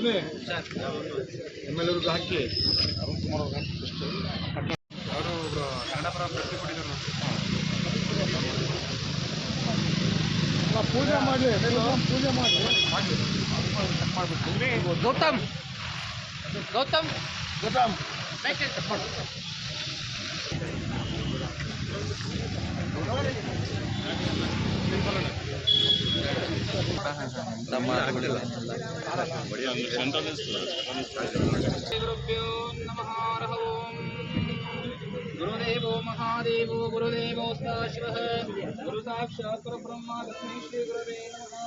ಸುಮ್ಮನೆ M L ಎಲ್ರಿಗೂ ಹಾಕಿ. ಅರುಣ್ ಕುಮಾರ್ ಅವ್ರಿಗೆ ಹಾಕಿ ಫಸ್ಟ್ ಅವರು ಕನ್ನಡ ಪರ ಪ್ರಶ್ನೆ ಕೊಟ್ಟಿದ್ದರು ಪೂಜೆ ಮಾಡಲಿ. ಪೂಜೆ ಮಾಡಿ ಮಾಡಿಬಿಟ್ಟು ಗೌತಮ್. ಗೌತಮ್. ಗೌತಮ್ ನಮ್ಮ गुरुदेवो महादेवो गुरुदेवो सदाशिवः गुरु साक्षात् परब्रह्म तस्मै श्री गुरवे नमः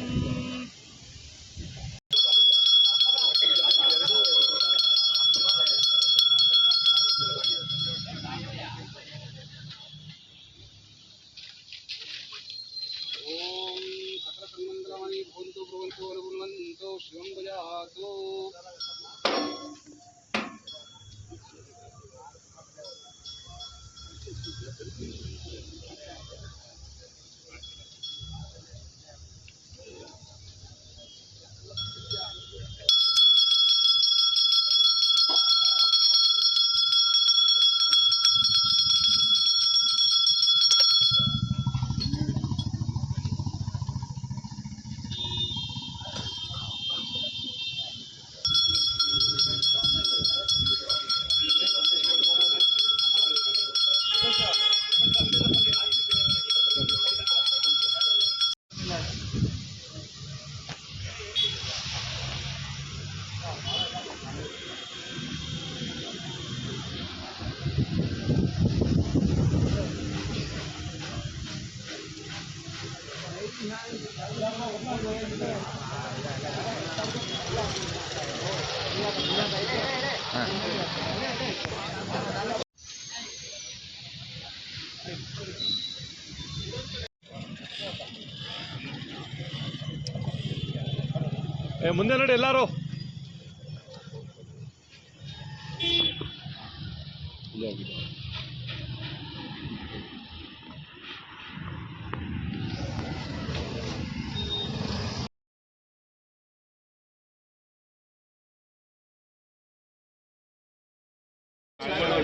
ಮುಂದೆ ನೋಡಿ ಎಲ್ಲಾರು.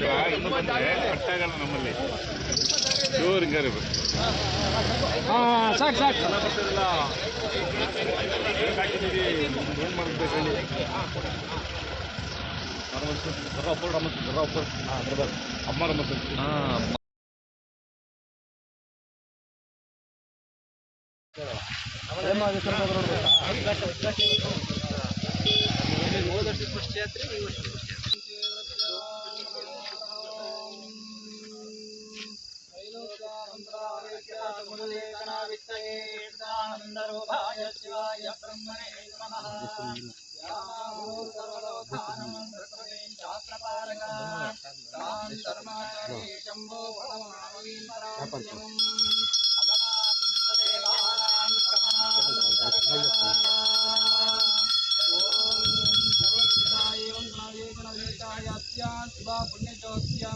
ಕಟ್ಟಾಗಲ್ಲ ನಮ್ಮಲ್ಲಿ ಜೋರ್ ಹಿಂಗಾರಿ ಸಾಕು ಸಾಕು ಜನ ಬರ್ತಿರಲ್ಲ ಹಾಕಿದ್ದೀವಿ ಏನು ಮಾಡ್ಬೇಕಲ್ಲಿ ಬರ್ರಪ್ಪ ರಮತ್ ಬರ್ರಪ್ಪ ಹಾಂ ूपाय शिवाय ब्रह्मणे नमः सर्वाकारकान् सर्वाचार्य शम्भो भगवान् न्यायास्यां शिवा पुण्यज्योत्स्यां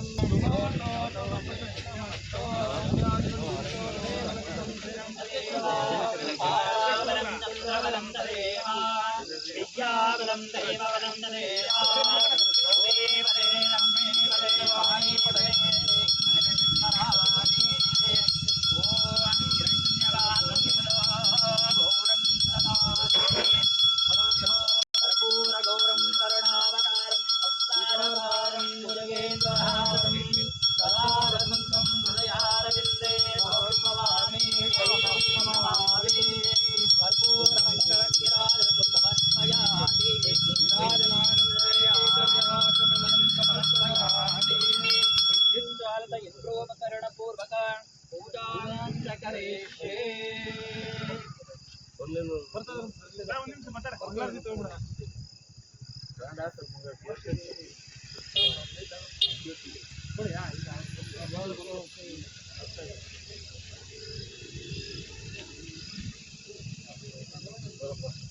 विद्याबलं दैवबलं देवा देवदेवं देवदेवायि पठे ಯಂತ್ರೋಪಕರಣ ಪೂರ್ವಕ ಪೂಜಾಂತ ಕರಿಷ್ಯೆ ಯೋಗಂ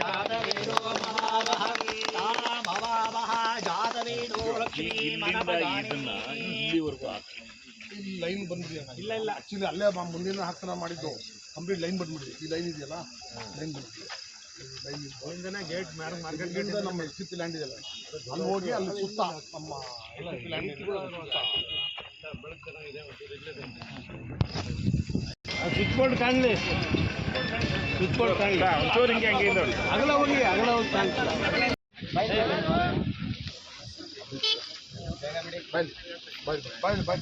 जातवेदो महावहः तामवावः जातवेदो लक्ष्मीमनपदानि ಲೈನ್ ಬಂದ್ಬಿಡಿ ಇಲ್ಲ ಇಲ್ಲ ಆಕ್ಚುಲಿ ಅಲ್ಲೇ ಬ- ಮುಂದಿನ ಹಾಕ್ತಾನ ಮಾಡಿದ್ದು ಕಂಪ್ಲೀಟ್ ಲೈನ್ ಬಂದ್ಬಿಡಿ ಈ ಲೈನ್ ಇದೆಯಲ್ಲ ಲೈನ್ ಬಂದ್ಬಿಡಿ ಲೈನ್ ಗೇಟ್ ಮಾರ್ಕೆಟ್ ಗೇಟ್ ನಮ್ಮ ಎಸ್ ಪಿ ಲ್ಯಾಂಡ್ ಇದೆಯಲ್ಲ ಅಲ್ಲಿ ಹೋಗಿ ಅಲ್ಲಿ ಸುತ್ತ ನಮ್ಮ S P land switch board ಕಾಣಲಿ. ಸ್ವಿಚ್ ಬೋರ್ಡ್ ಕಾಣಲಿ ಒಂಚೂರು ಹಿಂಗೆ ಹಂಗೆ ನೋಡಿ ಅಗಲ ಹೋಗಿ ಅಗಲ ಹೋಗಿ ಕಾಣ್ತದೆ ಬನ್ನಿ ಬನ್ನಿ ಬಾಯ್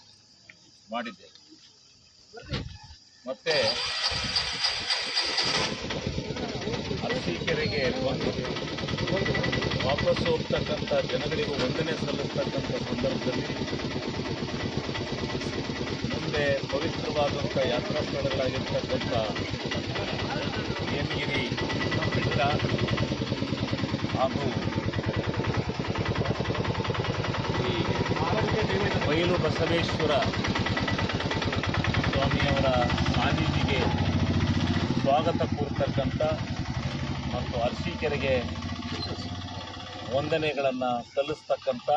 ಮಾಡಿದೆ ಮತ್ತೆ ಅರಸೀಕೆರೆಗೆ ಬಂದು ವಾಪಸ್ ಹೋಗ್ತಕ್ಕಂಥ ಜನಗಳಿಗೂ ವಂದನೆ ಸಲ್ಲಿಸ್ತಕ್ಕಂಥ ಸಂದರ್ಭದಲ್ಲಿ ಮುಂದೆ ಪವಿತ್ರವಾದಂಥ ಯಾತ್ರಾ ಸ್ಥಳಗಳಾಗಿರ್ತಕ್ಕಂಥ ಹೇಮಗಿರಿ ಬೆಟ್ಟ ಹಾಗೂ ಈ ಬಯಲು ಬಸವೇಶ್ವರ ಸ್ವಾಮಿಯವರ ಸಾನ್ನಿಧಿಗೆ ಸ್ವಾಗತ ಕೋರ್ತಕ್ಕಂಥ ಮತ್ತು ಅರಸೀಕೆರೆಗೆ ವಂದನೆಗಳನ್ನು ಸಲ್ಲಿಸ್ತಕ್ಕಂಥ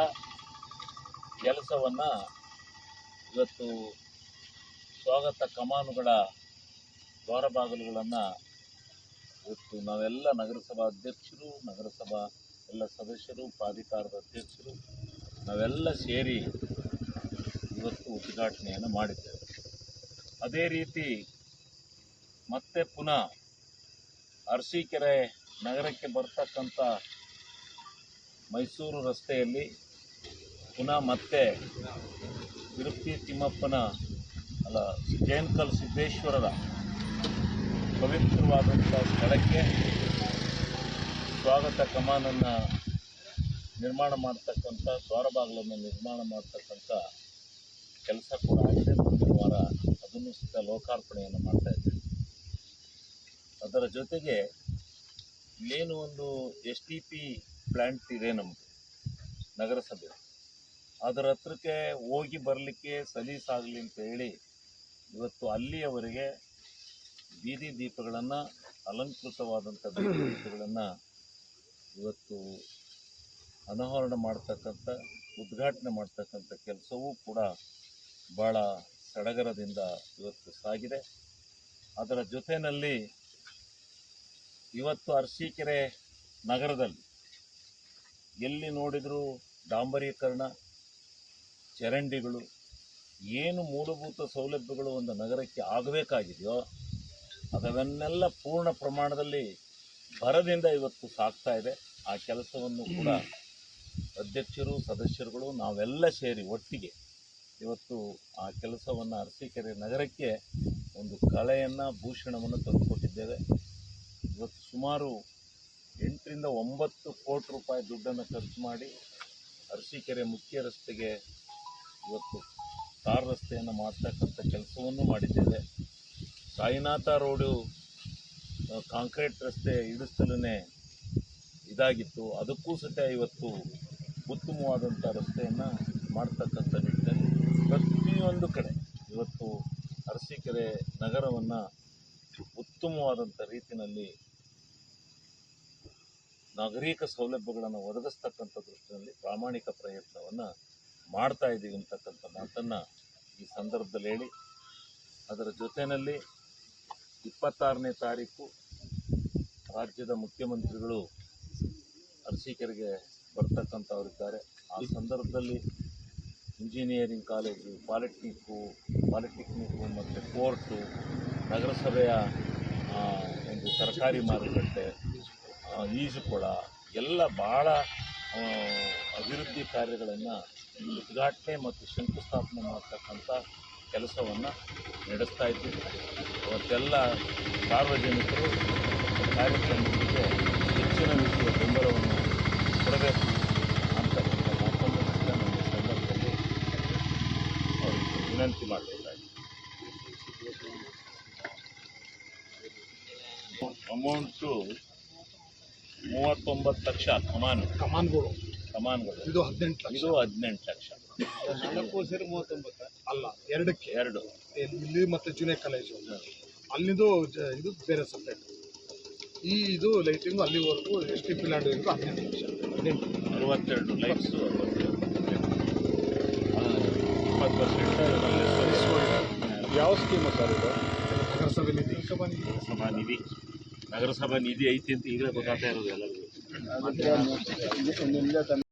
ಕೆಲಸವನ್ನು ಇವತ್ತು ಸ್ವಾಗತ ಕಮಾನುಗಳ ದ್ವಾರಬಾಗಿಲುಗಳನ್ನು ಇವತ್ತು ನಾವೆಲ್ಲ ನಗರಸಭಾ ಅಧ್ಯಕ್ಷರು, ನಗರಸಭಾ ಎಲ್ಲ ಸದಸ್ಯರು, ಪ್ರಾಧಿಕಾರದ ಅಧ್ಯಕ್ಷರು, ನಾವೆಲ್ಲ ಸೇರಿ ಇವತ್ತು ಉದ್ಘಾಟನೆಯನ್ನು ಮಾಡಿದ್ದೇವೆ. ಅದೇ ರೀತಿ ಮತ್ತೆ ಪುನಃ ಅರಸೀಕೆರೆ ನಗರಕ್ಕೆ ಬರ್ತಕ್ಕಂಥ ಮೈಸೂರು ರಸ್ತೆಯಲ್ಲಿ ಪುನಃ ಮತ್ತೆ ತಿರುಪತಿ ತಿಮ್ಮಪ್ಪನ, ಅಲ್ಲ ಜಯಂಕಲ್ ಸಿದ್ದೇಶ್ವರರ ಪವಿತ್ರವಾದಂಥ ಸ್ಥಳಕ್ಕೆ ಸ್ವಾಗತ ಕಮಾನನ್ನು ನಿರ್ಮಾಣ ಮಾಡ್ತಕ್ಕಂಥ, ದ್ವಾರಬಾಗಿಲನ್ನು ನಿರ್ಮಾಣ ಮಾಡ್ತಕ್ಕಂಥ ಕೆಲಸ ಕೂಡ ಆಗಿದೆ. ಅದನ್ನು ಲೋಕಾರ್ಪಣೆಯನ್ನು ಮಾಡ್ತಾ ಇದ್ದೇವೆ ಅದರ ಜೊತೆಗೆ ಏನು ಒಂದು ಎಸ್ ಟಿ ಪಿ ಪ್ಲ್ಯಾಂಟ್ ಇದೆ ನಮ್ಮದು ನಗರಸಭೆ. ಅದರ ಹತ್ರಕ್ಕೆ ಹೋಗಿ ಬರಲಿಕ್ಕೆ ಸಲೀಸಾಗಲಿ ಅಂತ ಹೇಳಿ ಇವತ್ತು ಅಲ್ಲಿಯವರೆಗೆ ಬೀದಿ ದೀಪಗಳನ್ನು, ಅಲಂಕೃತವಾದಂಥ ಬೀದಿ ದೀಪಗಳನ್ನು ಇವತ್ತು ಅನಾವರಣ ಮಾಡ್ತಕ್ಕಂಥ, ಉದ್ಘಾಟನೆ ಮಾಡ್ತಕ್ಕಂಥ ಕೆಲಸವೂ ಕೂಡ ಭಾಳ ಸಡಗರದಿಂದ ಇವತ್ತು ಸಾಗಿದೆ. ಅದರ ಜೊತೆಯಲ್ಲಿ ಇವತ್ತು ಅರಸೀಕೆರೆ ನಗರದಲ್ಲಿ ಎಲ್ಲಿ ನೋಡಿದರೂ ಡಾಂಬರೀಕರಣ, ಚರಂಡಿಗಳು, ಏನು ಮೂಲಭೂತ ಸೌಲಭ್ಯಗಳು ಒಂದು ನಗರಕ್ಕೆ ಆಗಬೇಕಾಗಿದೆಯೋ ಅದವನ್ನೆಲ್ಲ ಪೂರ್ಣ ಪ್ರಮಾಣದಲ್ಲಿ ಭರದಿಂದ ಇವತ್ತು ಸಾಗ್ತಾ ಇದೆ. ಆ ಕೆಲಸವನ್ನು ಕೂಡ ಅಧ್ಯಕ್ಷರು, ಸದಸ್ಯರುಗಳು ನಾವೆಲ್ಲ ಸೇರಿ ಒಟ್ಟಿಗೆ ಇವತ್ತು ಆ ಕೆಲಸವನ್ನು ಅರಸೀಕೆರೆ ನಗರಕ್ಕೆ ಒಂದು ಕಳೆಯನ್ನು ಭೂಷಣವನ್ನು ತಂದುಕೊಟ್ಟಿದ್ದೇವೆ. ಇವತ್ತು ಸುಮಾರು ಎಂಟರಿಂದ ಒಂಬತ್ತು ಕೋಟಿ ರೂಪಾಯಿ ದುಡ್ಡನ್ನು ಖರ್ಚು ಮಾಡಿ ಅರಸೀಕೆರೆ ಮುಖ್ಯ ರಸ್ತೆಗೆ ಇವತ್ತು ಕಾರ್ ರಸ್ತೆಯನ್ನು ಮಾಡ್ತಕ್ಕಂಥ ಕೆಲಸವನ್ನು ಮಾಡಿದ್ದೇವೆ. ಸಾಯಿನಾಥ ರೋಡು ಕಾಂಕ್ರೀಟ್ ರಸ್ತೆ ಇಳಿಸ್ತಲೇ ಇದಾಗಿತ್ತು. ಅದಕ್ಕೂ ಸಹಿತ ಇವತ್ತು ಉತ್ತಮವಾದಂಥ ರಸ್ತೆಯನ್ನು ಮಾಡ್ತಕ್ಕಂಥ ಪ್ರತಿಯೊಂದು ಕಡೆ, ಇವತ್ತು ಅರಸೀಕೆರೆ ನಗರವನ್ನು ಉತ್ತಮವಾದಂಥ ರೀತಿಯಲ್ಲಿ ನಾಗರಿಕ ಸೌಲಭ್ಯಗಳನ್ನು ಒದಗಿಸ್ತಕ್ಕಂಥ ದೃಷ್ಟಿಯಲ್ಲಿ ಪ್ರಾಮಾಣಿಕ ಪ್ರಯತ್ನವನ್ನು ಮಾಡ್ತಾ ಇದ್ದೀವಿ ಅಂತಕ್ಕಂಥ ಮಾತನ್ನು ಈ ಸಂದರ್ಭದಲ್ಲಿ ಹೇಳಿ. ಅದರ ಜೊತೆಯಲ್ಲಿ ಇಪ್ಪತ್ತಾರನೇ ತಾರೀಕು ರಾಜ್ಯದ ಮುಖ್ಯಮಂತ್ರಿಗಳು ಅರಸೀಕೆರೆಗೆ ಬರ್ತಕ್ಕಂಥವರಿದ್ದಾರೆ. ಆ ಸಂದರ್ಭದಲ್ಲಿ ಇಂಜಿನಿಯರಿಂಗ್ ಕಾಲೇಜು, ಪಾಲಿಟೆಕ್ನಿಕ್ಕು ಪಾಲಿಟೆಕ್ನಿಕ್ಕು ಮತ್ತು ಕೋರ್ಟು, ನಗರಸಭೆಯ ಒಂದು ಸರ್ಕಾರಿ ಮಾರುಕಟ್ಟೆ ಈಜುಕೊಳ ಎಲ್ಲ ಭಾಳ ಅಭಿವೃದ್ಧಿ ಕಾರ್ಯಗಳನ್ನು ಉದ್ಘಾಟನೆ ಮತ್ತು ಶಂಕುಸ್ಥಾಪನೆ ಮಾಡ್ತಕ್ಕಂಥ ಕೆಲಸವನ್ನು ನಡೆಸ್ತಾ ಇದ್ದೀವಿ. ಅವತ್ತೆಲ್ಲ ಸಾರ್ವಜನಿಕರು ಕಾರ್ಯಕ್ರಮಗಳಿಗೆ ಹೆಚ್ಚಿನ ರೀತಿಯ ಬೆಂಬಲವನ್ನು ಕೊಡಬೇಕು ಅಂತಕ್ಕಂಥ ಮಾತನ್ನು ಕೂಡ ನಮ್ಮ ಈ ಸಂದರ್ಭದಲ್ಲಿ ವಿನಂತಿ ಮಾಡಬೇಕಾಗಿದೆ ಅಮೌಂಟು ಮೂವತ್ತೊಂಬತ್ತು ಲಕ್ಷ ಕಮಾನು. ಕಮಾನ್ಗಳು. ಕಮಾನ್ಗಳು. ಇದು ಹದಿನೆಂಟು ಲಕ್ಷ. ಇದು ಹದಿನೆಂಟು ಲಕ್ಷ. ನಾಲ್ಕು ಸೇರಿ ಮೂವತ್ತೊಂಬತ್ತು? ಅಲ್ಲ ಎರಡಕ್ಕೆ. ಎರಡು. ಇಲ್ಲಿ ಮತ್ತೆ ಜೂನಿಯರ್ ಕಾಲೇಜು. ಅಲ್ಲಿಂದು ಇದು ಬೇರೆ ಸಪ್ರೇಟ್ ಈ ಇದು ಲೈಟಿಂಗು ಅಲ್ಲಿವರೆಗೂ ಎಷ್ಟು ಟಿ ಪಿ ಲ್ಯಾಂಡ್ ವರೆಗೂ ಹದಿನೆಂಟು ಲಕ್ಷ. ಹದಿನೆಂಟು ಅರವತ್ತೆರಡು ಲೈಟ್ಸು. ಇಪ್ಪತ್ತು ಪರ್ಸೆಂಟ್ ಯಾವ ಸ್ಕೀಮು ಸರ್ ಇದು? ನಗರಸಭೆ ನಿಧಿ. ನಗರಸಭಾ ನಿಧಿ. ನಗರಸಭಾ ನಿಧಿ. ಐತಿ ಅಂತ ಈಗಲೇ ಗೊತ್ತಾಗ್ತಾ ಇರೋದು ಎಲ್ಲರಿಗೂ.